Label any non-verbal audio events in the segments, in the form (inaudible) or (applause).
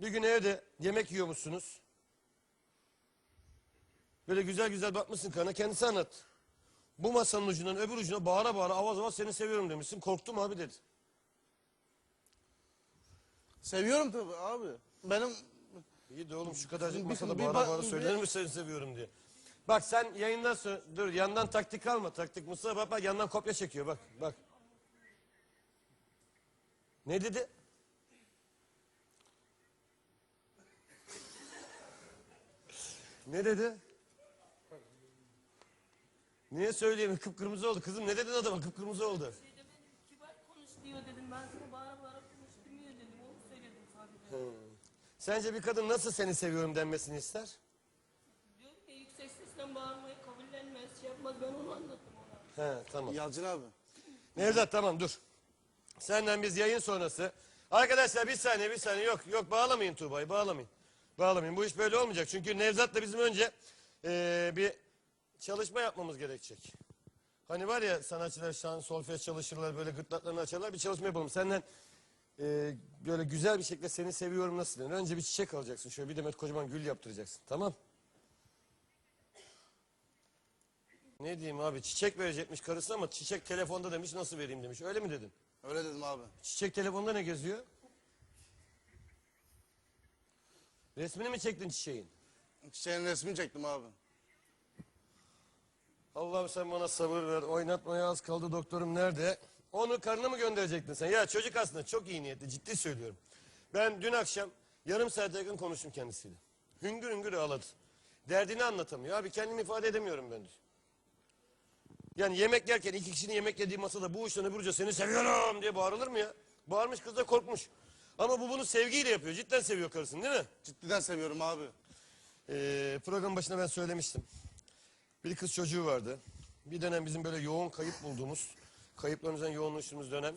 Bir gün evde yemek yiyormuşsunuz. Böyle güzel güzel bakmışsın karına kendisi anlat. Bu masanın ucundan öbür ucuna bağıra bağıra avaz avaz seni seviyorum demişsin. Korktum abi dedi. Seviyorum tabii abi. Benim İyi de oğlum şu kadarcık Bir- masada bir bağıra bak- bağıra söylenir mi seni seviyorum diye. Bak sen yayından sonra dur yandan taktik alma taktik Mustafa bak bak yandan kopya çekiyor bak bak. Ne dedi? Ne dedi? Niye söyleyeyim kıpkırmızı oldu kızım ne dedin adama kıpkırmızı oldu. Dedim kibar konuş diyor dedim. Ben sana bağıra bağıra konuşturmuyor dedim. Onu söyledim sadece. Sence bir kadın nasıl seni seviyorum denmesini ister? Diyor ki yüksek sesle bağırmayı kabullenmez. Şey yapmaz. Ben onu anlattım ona. He tamam. Yalçın abi. Nevzat tamam dur. Senden biz yayın sonrası. Arkadaşlar bir saniye bir saniye yok yok bağlamayın Tuğba'yı bağlamayın. Bağlamayın bu iş böyle olmayacak. Çünkü Nevzat'la bizim önce eee, bir çalışma yapmamız gerekecek. Hani var ya sanatçılar şan solfej çalışırlar böyle gırtlaklarını açarlar bir çalışma yapalım. Senden eee, böyle güzel bir şekilde seni seviyorum nasıl denir? Önce bir çiçek alacaksın şöyle bir demet kocaman gül yaptıracaksın tamam. Ne diyeyim abi çiçek verecekmiş karısına ama çiçek telefonda demiş nasıl vereyim demiş öyle mi dedin? Öyle dedim abi. Çiçek telefonda ne geziyor? Resmini mi çektin çiçeğin? Çiçeğin resmini çektim abi. Allah'ım sen bana sabır ver. Oynatmaya az kaldı doktorum nerede? Onu karnına mı gönderecektin sen? Ya çocuk aslında çok iyi niyetli ciddi söylüyorum. Ben dün akşam yarım saate yakın konuştum kendisiyle. Hüngür hüngür ağladı. Derdini anlatamıyor. Abi kendimi ifade edemiyorum ben diyor. Yani yemek yerken iki kişinin yemek yediği masada bu uçtan öbür uca seni seviyorum diye bağırılır mı ya? Bağırmış kız da korkmuş. Ama bu bunu sevgiyle yapıyor. Cidden seviyor karısını değil mi? Ciddiden seviyorum abi. Ee, program başında ben söylemiştim. Bir kız çocuğu vardı. Bir dönem bizim böyle yoğun kayıp bulduğumuz, kayıplarımızdan yoğunlaştığımız dönem.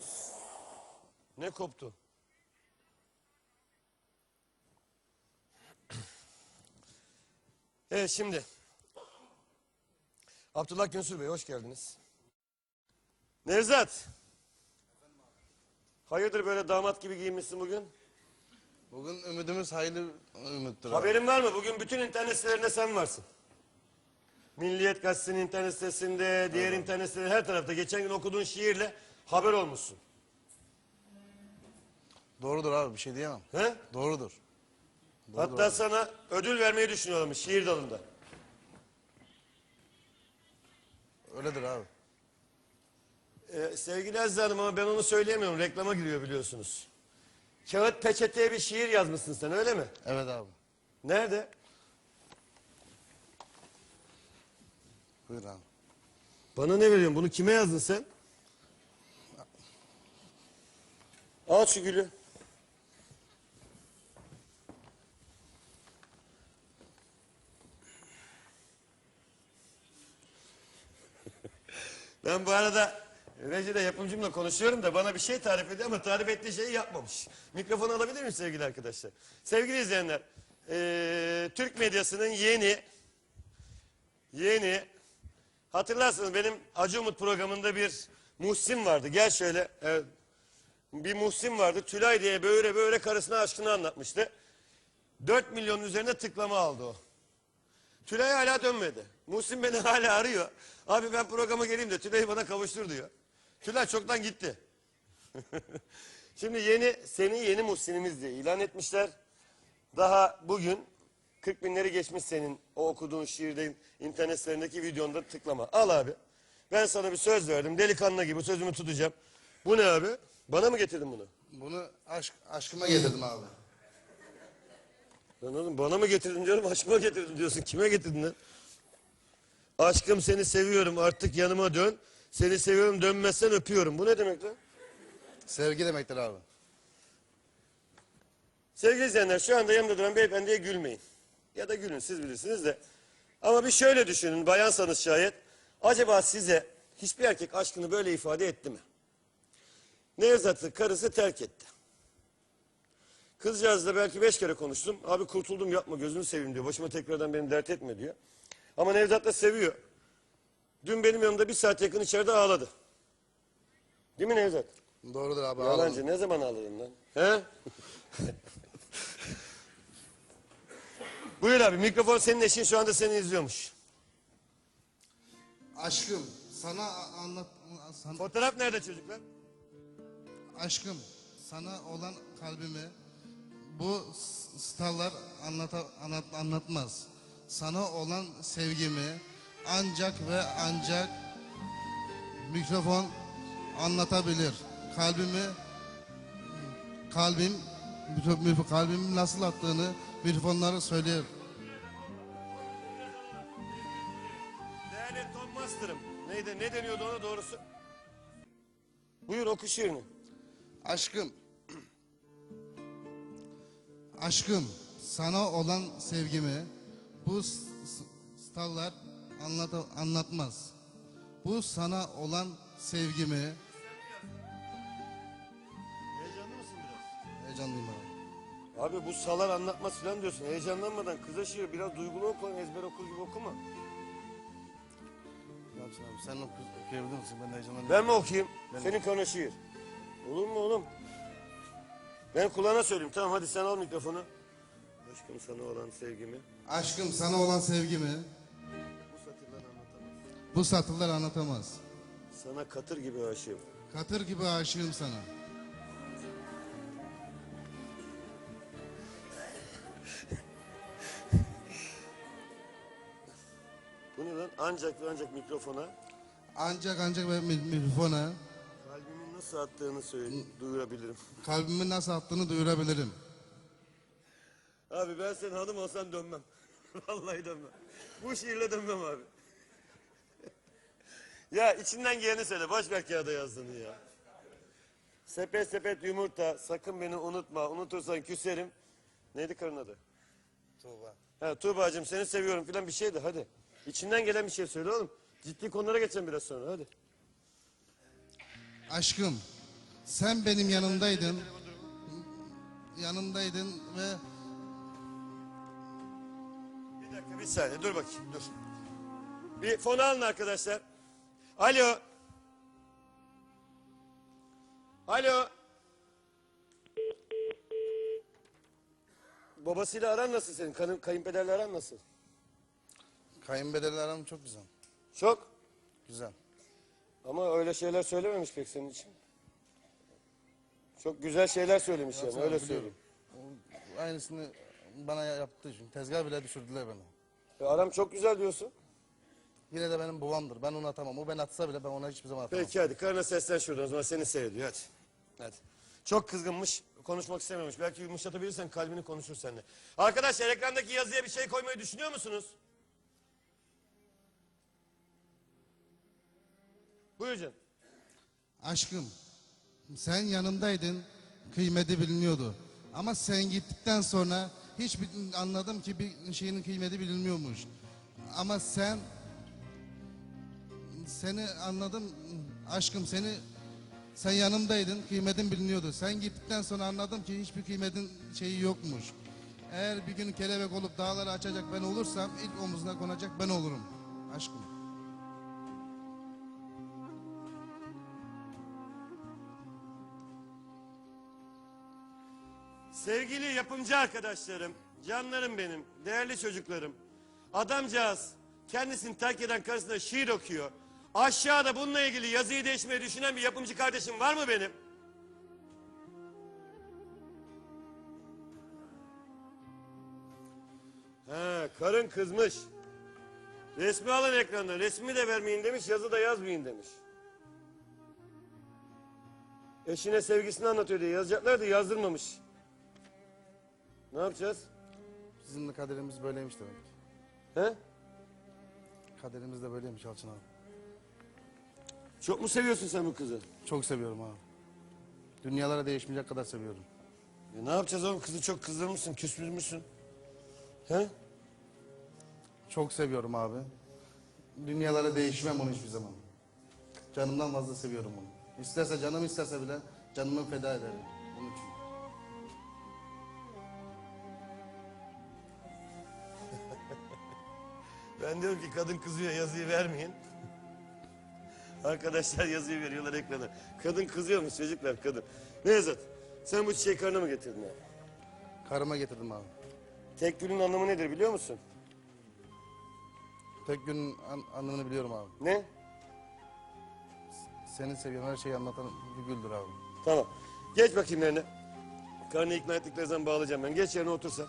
Ne koptu? Evet şimdi. Abdullah Günsür Bey hoş geldiniz. Nevzat. Hayırdır böyle damat gibi giyinmişsin bugün? Bugün ümidimiz hayırlı ümittir abi. Haberin var mı? Bugün bütün internet sitelerinde sen varsın. Milliyet Gazetesi'nin internet sitesinde, diğer internet sitelerinde her tarafta. Geçen gün okuduğun şiirle haber olmuşsun. Doğrudur abi bir şey diyemem. He? Doğrudur. Hatta sana ödül vermeyi düşünüyorlarmış şiir dalında. Öyledir abi. Ee, sevgili Aziz Hanım ama ben onu söyleyemiyorum. Reklama giriyor biliyorsunuz. Kağıt peçeteye bir şiir yazmışsın sen öyle mi? Evet abi. Nerede? Buyur abi. Bana ne veriyorsun? Bunu kime yazdın sen? Al şu gülü. ben bu arada rejide yapımcımla konuşuyorum da bana bir şey tarif ediyor ama tarif ettiği şeyi yapmamış. Mikrofonu alabilir miyim sevgili arkadaşlar? Sevgili izleyenler, eee, Türk medyasının yeni Yeni. Hatırlarsınız benim Acı Umut programında bir Muhsin vardı. Gel şöyle. Evet. Bir Muhsin vardı. Tülay diye böyle böyle karısına aşkını anlatmıştı. 4 milyonun üzerinde tıklama aldı o. Tülay hala dönmedi. Muhsin beni (laughs) hala arıyor. Abi ben programa geleyim de Tülay'ı bana kavuştur diyor. Tülay çoktan gitti. (laughs) Şimdi yeni seni yeni Muhsin'imiz diye ilan etmişler. Daha bugün 40 binleri geçmiş senin o okuduğun şiirde internet sitelerindeki videonda tıklama. Al abi. Ben sana bir söz verdim. Delikanlı gibi sözümü tutacağım. Bu ne abi? Bana mı getirdin bunu? Bunu aşk, aşkıma getirdim abi. Lan oğlum bana mı getirdin diyorum aşkıma getirdin diyorsun. Kime getirdin lan? Aşkım seni seviyorum artık yanıma dön. Seni seviyorum dönmezsen öpüyorum. Bu ne demek lan? Sevgi demektir abi. Sevgili izleyenler şu anda yanımda duran beyefendiye gülmeyin. Ya da gülün siz bilirsiniz de. Ama bir şöyle düşünün bayansanız şayet. Acaba size hiçbir erkek aşkını böyle ifade etti mi? Nevzat'ı karısı terk etti. Kızcağızla belki beş kere konuştum. Abi kurtuldum yapma gözünü seveyim diyor. Başıma tekrardan beni dert etme diyor. Ama Nevzat da seviyor. Dün benim yanımda bir saat yakın içeride ağladı. Değil mi Nevzat? Doğrudur abi. Yalancı ağladım. ne zaman ağladın lan? He? Buyur abi mikrofon senin eşin şu anda seni izliyormuş. Aşkım sana anlat san- Fotoğraf nerede çocuklar? aşkım sana olan kalbimi bu starlar anlata, anlat, anlatmaz. Sana olan sevgimi ancak ve ancak mikrofon anlatabilir. Kalbimi kalbim kalbimin nasıl attığını mikrofonları söyler. Değerli Tom Master'ım. Neydi, ne deniyordu ona doğrusu? Buyur oku şiirini. Aşkım. Aşkım, sana olan sevgimi bu s- s- starlar anlat anlatmaz. Bu sana olan sevgimi Heyecanlı mısın biraz? heyecanlıyım abi. Abi bu salar anlatmaz falan diyorsun. Heyecanlanmadan kıza şiir biraz duygulu oku, ezber okur gibi okuma. Yapsın abi? Sen oku, okuyabilir misin? Ben de heyecanlanıyorum. Ben mi okuyayım? Senin kana şiir. Olur mu oğlum? Ben kulağına söyleyeyim. Tamam hadi sen al mikrofonu. Aşkım sana olan sevgimi. Aşkım, sana olan sevgimi. Bu satırlar anlatamaz. Sana katır gibi aşığım. Katır gibi aşığım sana. Bu ne lan? Ancak ve ancak mikrofona Ancak ancak ben mi- mikrofona kalbimin nasıl attığını söyle, duyurabilirim. kalbimin nasıl attığını duyurabilirim. Abi ben senin hanım olsam dönmem. (laughs) Vallahi dönmem. Bu şiirle dönmem abi. Ya içinden geleni söyle. Boş ver kağıda yazdığını ya. Sepet sepet yumurta. Sakın beni unutma. Unutursan küserim. Neydi karın adı? Tuğba. Ha Tuğba'cığım seni seviyorum filan bir şeydi hadi. İçinden gelen bir şey söyle oğlum. Ciddi konulara geçelim biraz sonra hadi. Aşkım, sen benim yanımdaydın. Yanımdaydın ve Bir dakika bir saniye dur bakayım dur. Bir fonu alın arkadaşlar. Alo. Alo. Babasıyla aran nasıl senin? Kanın, kayınpederle aran nasıl? kayınbederle aram çok güzel. Çok. Güzel. Ama öyle şeyler söylememiş pek senin için. Çok güzel şeyler söylemiş yani öyle biliyorum. söyleyeyim. O aynısını bana yaptığı için tezgah bile düşürdüler beni. E, aram çok güzel diyorsun. Yine de benim babamdır. Ben onu atamam. O beni atsa bile ben ona hiçbir zaman atamam. Peki hadi karına seslen şuradan o zaman seni seyrediyor hadi. Hadi. Çok kızgınmış konuşmak istememiş. Belki yumuşatabilirsen kalbini konuşur seninle. Arkadaşlar ekrandaki yazıya bir şey koymayı düşünüyor musunuz? Buyur canım. Aşkım, sen yanımdaydın. Kıymeti biliniyordu. Ama sen gittikten sonra hiç bir- anladım ki bir şeyin kıymeti bilinmiyormuş. Ama sen seni anladım aşkım seni sen yanımdaydın kıymetin biliniyordu. Sen gittikten sonra anladım ki hiçbir kıymetin şeyi yokmuş. Eğer bir gün kelebek olup dağları açacak ben olursam ilk omuzuna konacak ben olurum aşkım. Sevgili yapımcı arkadaşlarım, canlarım benim, değerli çocuklarım. Adamcağız kendisini terk eden karısına şiir okuyor. Aşağıda bununla ilgili yazıyı değişmeyi düşünen bir yapımcı kardeşim var mı benim? He, karın kızmış. Resmi alın ekrandan. Resmi de vermeyin demiş, yazı da yazmayın demiş. Eşine sevgisini anlatıyor diye yazacaklar da yazdırmamış. Ne yapacağız? Bizim de kaderimiz böyleymiş demek. He? Kaderimiz de böyleymiş Alçın abi. Çok mu seviyorsun sen bu kızı? Çok seviyorum abi. Dünyalara değişmeyecek kadar seviyorum. Ya ne yapacağız oğlum? Kızı çok kızdırmışsın, küsmüşsün. He? Çok seviyorum abi. Dünyalara değişmem onu hiçbir zaman. Canımdan fazla seviyorum onu. İsterse canım isterse bile canımı feda ederim. Onun için. (laughs) Ben diyorum ki kadın kızıyor yazıyı vermeyin. Arkadaşlar yazıyı veriyorlar ekrana. Kadın kızıyormuş çocuklar kadın. Nevzat sen bu çiçeği karına mı getirdin abi? Karıma getirdim abi. Tek gülün anlamı nedir biliyor musun? Tek günün an- anlamını biliyorum abi. Ne? Seni seviyorum her şeyi anlatan bir güldür abi. Tamam. Geç bakayım yerine. Karını ikna ettikleri zaman bağlayacağım ben. Geç yerine otursa.